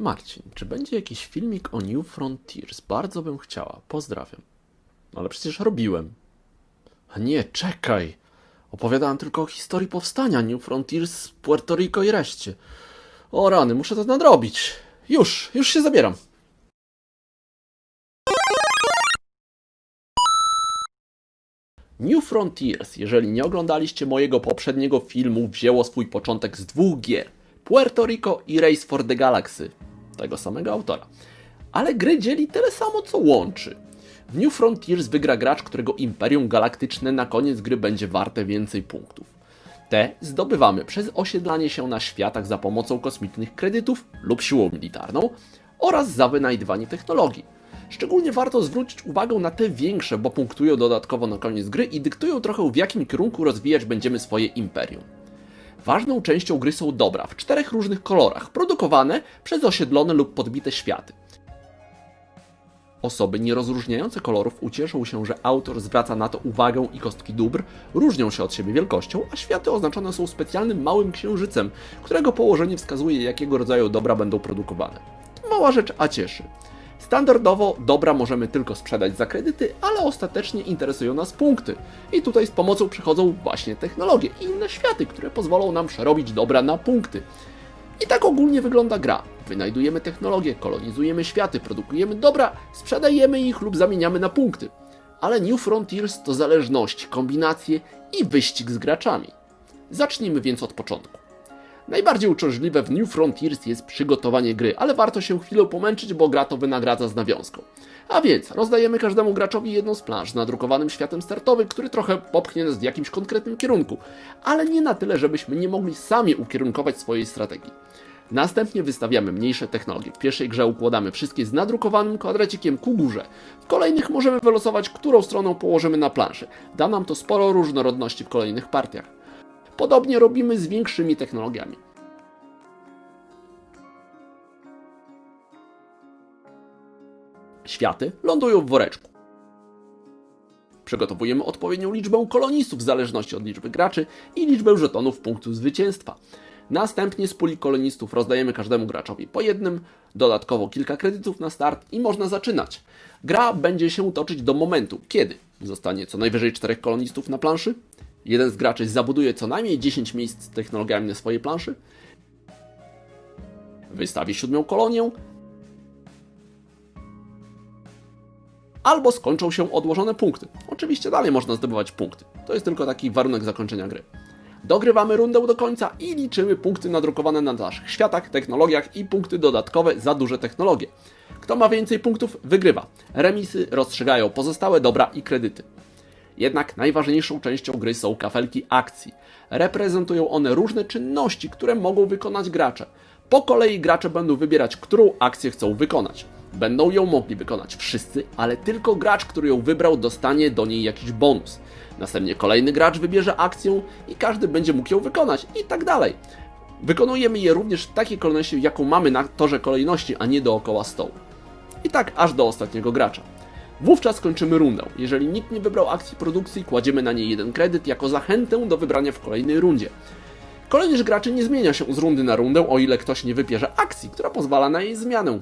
Marcin, czy będzie jakiś filmik o New Frontiers? Bardzo bym chciała. Pozdrawiam. Ale przecież robiłem. A nie, czekaj. Opowiadałem tylko o historii powstania New Frontiers, Puerto Rico i reszcie. O rany, muszę to nadrobić. Już, już się zabieram. New Frontiers, jeżeli nie oglądaliście mojego poprzedniego filmu, wzięło swój początek z dwóch gier: Puerto Rico i Race for the Galaxy, tego samego autora. Ale gry dzieli tyle samo, co łączy. W New Frontiers wygra gracz, którego Imperium Galaktyczne na koniec gry będzie warte więcej punktów. Te zdobywamy przez osiedlanie się na światach za pomocą kosmicznych kredytów lub siłą militarną oraz za wynajdywanie technologii. Szczególnie warto zwrócić uwagę na te większe, bo punktują dodatkowo na koniec gry i dyktują trochę w jakim kierunku rozwijać będziemy swoje imperium. Ważną częścią gry są dobra w czterech różnych kolorach, produkowane przez osiedlone lub podbite światy. Osoby nierozróżniające kolorów ucieszą się, że autor zwraca na to uwagę i kostki dóbr różnią się od siebie wielkością, a światy oznaczone są specjalnym małym księżycem, którego położenie wskazuje, jakiego rodzaju dobra będą produkowane. Mała rzecz, a cieszy. Standardowo dobra możemy tylko sprzedać za kredyty, ale ostatecznie interesują nas punkty. I tutaj z pomocą przychodzą właśnie technologie i inne światy, które pozwolą nam przerobić dobra na punkty. I tak ogólnie wygląda gra. Wynajdujemy technologie, kolonizujemy światy, produkujemy dobra, sprzedajemy ich lub zamieniamy na punkty. Ale New Frontiers to zależność, kombinacje i wyścig z graczami. Zacznijmy więc od początku. Najbardziej uciążliwe w New Frontiers jest przygotowanie gry, ale warto się chwilę pomęczyć, bo gra to wynagradza z nawiązką. A więc rozdajemy każdemu graczowi jedną z planż z nadrukowanym światem startowym, który trochę popchnie nas w jakimś konkretnym kierunku, ale nie na tyle, żebyśmy nie mogli sami ukierunkować swojej strategii. Następnie wystawiamy mniejsze technologie. W pierwszej grze układamy wszystkie z nadrukowanym kwadracikiem ku górze. W kolejnych możemy wylosować, którą stroną położymy na planszy. Da nam to sporo różnorodności w kolejnych partiach. Podobnie robimy z większymi technologiami. Światy lądują w woreczku. Przygotowujemy odpowiednią liczbę kolonistów w zależności od liczby graczy i liczbę żetonów punktów zwycięstwa. Następnie z puli kolonistów rozdajemy każdemu graczowi po jednym, dodatkowo kilka kredytów na start i można zaczynać. Gra będzie się toczyć do momentu, kiedy zostanie co najwyżej czterech kolonistów na planszy, jeden z graczy zabuduje co najmniej 10 miejsc z technologiami na swojej planszy, wystawi siódmą kolonię, albo skończą się odłożone punkty. Oczywiście dalej można zdobywać punkty. To jest tylko taki warunek zakończenia gry. Dogrywamy rundę do końca i liczymy punkty nadrukowane na naszych światach, technologiach i punkty dodatkowe za duże technologie. Kto ma więcej punktów, wygrywa. Remisy rozstrzygają pozostałe dobra i kredyty. Jednak najważniejszą częścią gry są kafelki akcji. Reprezentują one różne czynności, które mogą wykonać gracze. Po kolei gracze będą wybierać, którą akcję chcą wykonać. Będą ją mogli wykonać wszyscy, ale tylko gracz, który ją wybrał, dostanie do niej jakiś bonus. Następnie kolejny gracz wybierze akcję i każdy będzie mógł ją wykonać i tak dalej. Wykonujemy je również w takiej kolejności, jaką mamy na torze kolejności, a nie dookoła stołu. I tak aż do ostatniego gracza. Wówczas kończymy rundę. Jeżeli nikt nie wybrał akcji produkcji, kładziemy na niej jeden kredyt jako zachętę do wybrania w kolejnej rundzie. Kolejność graczy nie zmienia się z rundy na rundę, o ile ktoś nie wybierze akcji, która pozwala na jej zmianę.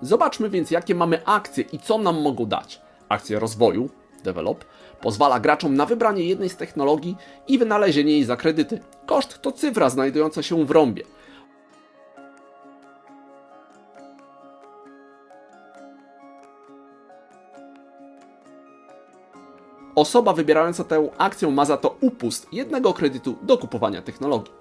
Zobaczmy więc, jakie mamy akcje i co nam mogą dać. Akcja rozwoju, develop, pozwala graczom na wybranie jednej z technologii i wynalezienie jej za kredyty. Koszt to cyfra znajdująca się w rąbie. Osoba wybierająca tę akcję ma za to upust jednego kredytu do kupowania technologii.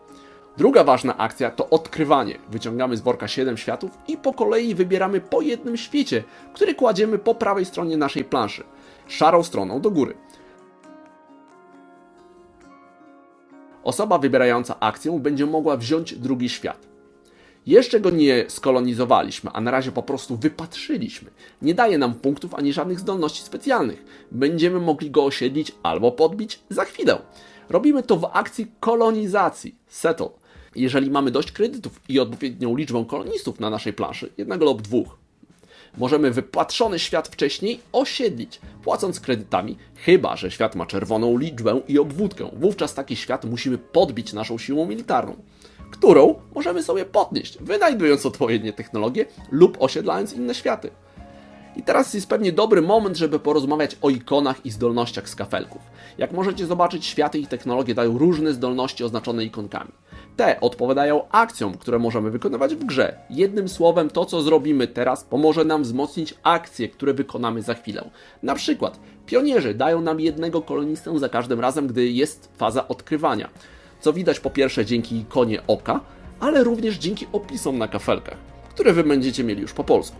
Druga ważna akcja to odkrywanie. Wyciągamy z worka 7 światów i po kolei wybieramy po jednym świecie, który kładziemy po prawej stronie naszej planszy, szarą stroną do góry. Osoba wybierająca akcję będzie mogła wziąć drugi świat. Jeszcze go nie skolonizowaliśmy, a na razie po prostu wypatrzyliśmy. Nie daje nam punktów ani żadnych zdolności specjalnych. Będziemy mogli go osiedlić albo podbić za chwilę. Robimy to w akcji kolonizacji, settle. Jeżeli mamy dość kredytów i odpowiednią liczbę kolonistów na naszej planszy, jednego lub dwóch, możemy wypatrzony świat wcześniej osiedlić, płacąc kredytami, chyba że świat ma czerwoną liczbę i obwódkę. Wówczas taki świat musimy podbić naszą siłą militarną. Którą możemy sobie podnieść, wynajdując odpowiednie technologie lub osiedlając inne światy. I teraz jest pewnie dobry moment, żeby porozmawiać o ikonach i zdolnościach z kafelków. Jak możecie zobaczyć, światy i technologie dają różne zdolności oznaczone ikonkami. Te odpowiadają akcjom, które możemy wykonywać w grze. Jednym słowem, to co zrobimy teraz pomoże nam wzmocnić akcje, które wykonamy za chwilę. Na przykład, pionierzy dają nam jednego kolonistę za każdym razem, gdy jest faza odkrywania. Co widać po pierwsze dzięki ikonie oka, ale również dzięki opisom na kafelkach, które wy będziecie mieli już po polsku.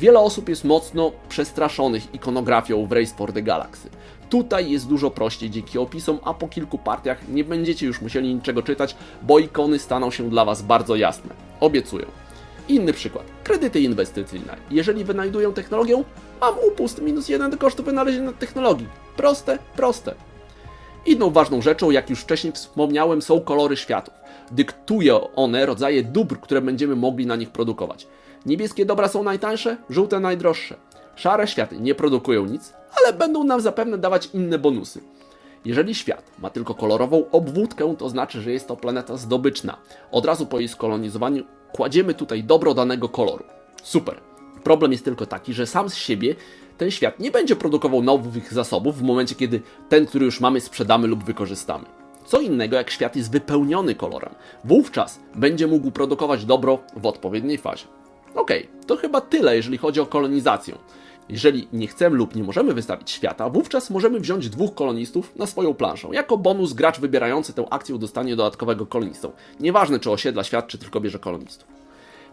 Wiele osób jest mocno przestraszonych ikonografią w Race for the Galaxy. Tutaj jest dużo prościej dzięki opisom, a po kilku partiach nie będziecie już musieli niczego czytać, bo ikony staną się dla Was bardzo jasne. Obiecuję. Inny przykład. Kredyty inwestycyjne. Jeżeli wynajduję technologię, mam upust minus jeden do kosztu wynalezienia technologii. Proste, proste. Inną ważną rzeczą, jak już wcześniej wspomniałem, są kolory światów. Dyktują one rodzaje dóbr, które będziemy mogli na nich produkować. Niebieskie dobra są najtańsze, żółte najdroższe. Szare światy nie produkują nic, ale będą nam zapewne dawać inne bonusy. Jeżeli świat ma tylko kolorową obwódkę, to znaczy, że jest to planeta zdobyczna. Od razu po jej skolonizowaniu kładziemy tutaj dobro danego koloru. Super. Problem jest tylko taki, że sam z siebie ten świat nie będzie produkował nowych zasobów w momencie, kiedy ten, który już mamy, sprzedamy lub wykorzystamy. Co innego, jak świat jest wypełniony kolorem. Wówczas będzie mógł produkować dobro w odpowiedniej fazie. Okej, to chyba tyle, jeżeli chodzi o kolonizację. Jeżeli nie chcemy lub nie możemy wystawić świata, wówczas możemy wziąć dwóch kolonistów na swoją planszę. Jako bonus gracz wybierający tę akcję dostanie dodatkowego kolonistę. Nieważne czy osiedla świat, czy tylko bierze kolonistów.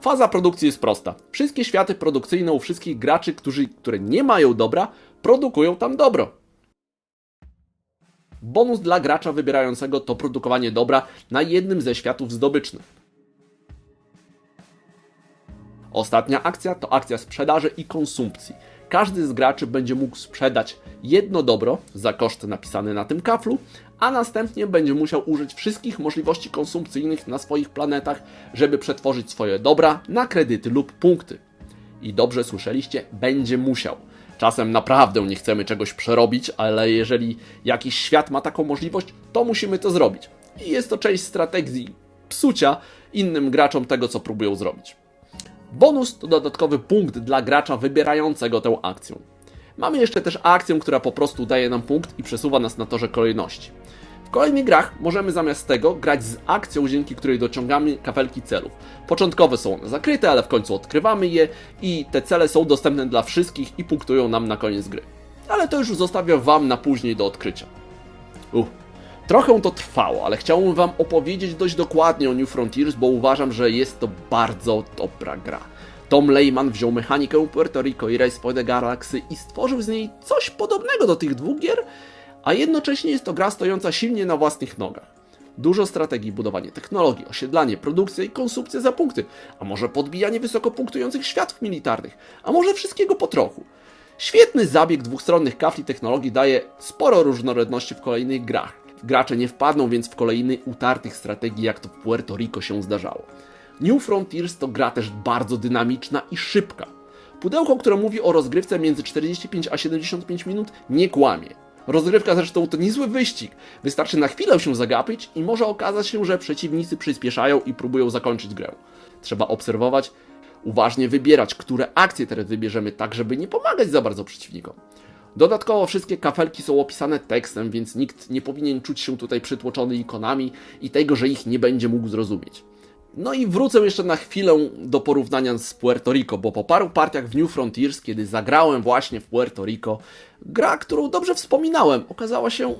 Faza produkcji jest prosta. Wszystkie światy produkcyjne u wszystkich graczy, którzy, które nie mają dobra, produkują tam dobro. Bonus dla gracza wybierającego to produkowanie dobra na jednym ze światów zdobycznych. Ostatnia akcja to akcja sprzedaży i konsumpcji. Każdy z graczy będzie mógł sprzedać jedno dobro za koszt napisany na tym kaflu, a następnie będzie musiał użyć wszystkich możliwości konsumpcyjnych na swoich planetach, żeby przetworzyć swoje dobra na kredyty lub punkty. I dobrze słyszeliście, będzie musiał. Czasem naprawdę nie chcemy czegoś przerobić, ale jeżeli jakiś świat ma taką możliwość, to musimy to zrobić. I jest to część strategii psucia innym graczom tego, co próbują zrobić. Bonus to dodatkowy punkt dla gracza wybierającego tę akcję. Mamy jeszcze też akcję, która po prostu daje nam punkt i przesuwa nas na torze kolejności. W kolejnych grach możemy zamiast tego grać z akcją, dzięki której dociągamy kafelki celów. Początkowe są one zakryte, ale w końcu odkrywamy je i te cele są dostępne dla wszystkich i punktują nam na koniec gry. Ale to już zostawiam Wam na później do odkrycia. Uff. Trochę to trwało, ale chciałbym Wam opowiedzieć dość dokładnie o New Frontiers, bo uważam, że jest to bardzo dobra gra. Tom Lehman wziął mechanikę Puerto Rico i Race for the Galaxy i stworzył z niej coś podobnego do tych dwóch gier, a jednocześnie jest to gra stojąca silnie na własnych nogach. Dużo strategii, budowanie technologii, osiedlanie, produkcja i konsumpcja za punkty, a może podbijanie wysoko punktujących światów militarnych, a może wszystkiego po trochu. Świetny zabieg dwustronnych kafli technologii daje sporo różnorodności w kolejnych grach. Gracze nie wpadną więc w kolejny utartych strategii, jak to w Puerto Rico się zdarzało. New Frontiers to gra też bardzo dynamiczna i szybka. Pudełko, które mówi o rozgrywce między 45 a 75 minut, nie kłamie. Rozgrywka zresztą to niezły wyścig. Wystarczy na chwilę się zagapić i może okazać się, że przeciwnicy przyspieszają i próbują zakończyć grę. Trzeba obserwować, uważnie wybierać, które akcje teraz wybierzemy, tak żeby nie pomagać za bardzo przeciwnikom. Dodatkowo wszystkie kafelki są opisane tekstem, więc nikt nie powinien czuć się tutaj przytłoczony ikonami i tego, że ich nie będzie mógł zrozumieć. No i wrócę jeszcze na chwilę do porównania z Puerto Rico, bo po paru partiach w New Frontiers, kiedy zagrałem właśnie w Puerto Rico, gra, którą dobrze wspominałem, okazała się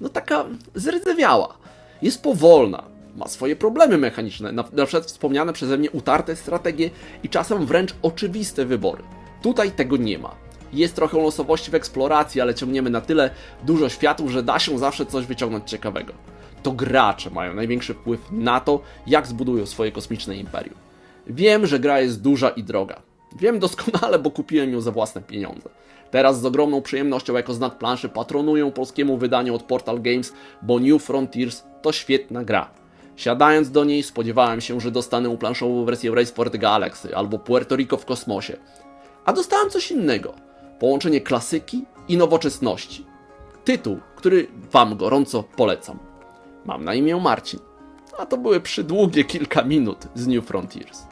no taka zrdzewiała. Jest powolna, ma swoje problemy mechaniczne, na, na przykład wspomniane przeze mnie utarte strategie i czasem wręcz oczywiste wybory. Tutaj tego nie ma. Jest trochę losowości w eksploracji, ale ciągniemy na tyle dużo światów, że da się zawsze coś wyciągnąć ciekawego. To gracze mają największy wpływ na to, jak zbudują swoje kosmiczne imperium. Wiem, że gra jest duża i droga. Wiem doskonale, bo kupiłem ją za własne pieniądze. Teraz z ogromną przyjemnością jako znak planszy patronuję polskiemu wydaniu od Portal Games, bo New Frontiers to świetna gra. Siadając do niej spodziewałem się, że dostanę planszową wersję Race for the Galaxy albo Puerto Rico w kosmosie. A dostałem coś innego. Połączenie klasyki i nowoczesności. Tytuł, który Wam gorąco polecam. Mam na imię Marcin. a to były przydługie kilka minut z New Frontiers.